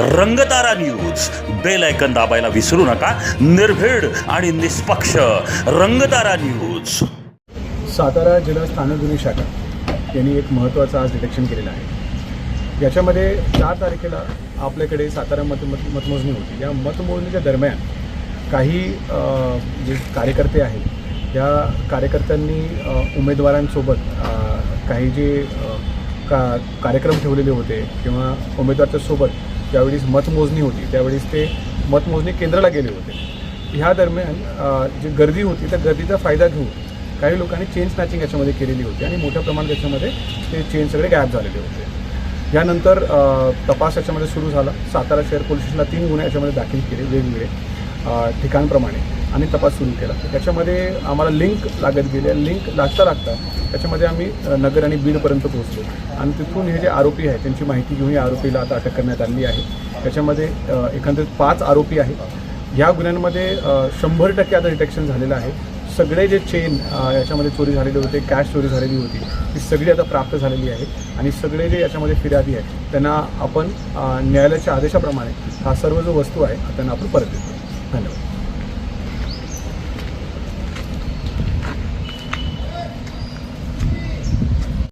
Rangtara news bell ऐकन दाबायला विसरू नका. निर्भीड आणि निष्पक्ष रंगतारा न्यूज सातारा जिल्हा स्थानिक गुन्हे शाखा यांनी एक महत्त्वाचं आज डिटेक्शन केलेलं आहे. याच्यामध्ये चार तारखेला आपल्याकडे सातारा मत मत मतमोजणी होती. या मतमोजणीच्या दरम्यान काही जे कार्यकर्ते आहेत या कार्यकर्त्यांनी उमेदवारांसोबत काही जे का कार्यक्रम ठेवलेले होते किंवा उमेदवारच्यासोबत ज्यावेळेस मतमोजणी होती त्यावेळेस ते मतमोजणी केंद्राला गेले होते. ह्या दरम्यान जी गर्दी होती त्या गर्दीचा फायदा घेऊन काही लोकांनी चेन स्नॅचिंग याच्यामध्ये केलेली होती आणि मोठ्या प्रमाणात याच्यामध्ये ते चेन सगळे गायब झालेले होते. यानंतर तपास याच्यामध्ये सुरू झाला. सातारा शहर पोलीस स्टेशनला तीन गुन्हे याच्यामध्ये दाखल केले वेगवेगळे ठिकाणप्रमाणे. आणि तपास सुरू केला. त्याच्यामध्ये आम्हाला लिंक लागत गेले. लिंक लागता लागता त्याच्यामध्ये आम्ही नगर आणि बीडपर्यंत पोहोचलो. आणि तिथून हे जे आरोपी आहेत त्यांची माहिती घेऊन या आरोपीला आता अटक करण्यात आली आहे. त्याच्यामध्ये एकंदरीत पाच आरोपी आहेत. ह्या गुन्ह्यांमध्ये शंभर टक्के आता डिटेक्शन झालेलं आहे. सगळे जे चेन याच्यामध्ये चोरी झालेले होते कॅश चोरी झालेली होती ती सगळी आता प्राप्त झालेली आहे. आणि सगळे जे याच्यामध्ये फिर्यादी आहेत त्यांना आपण न्यायालयाच्या आदेशाप्रमाणे हा सर्व जो वस्तू आहे त्यांना आपण परत देतो. धन्यवाद.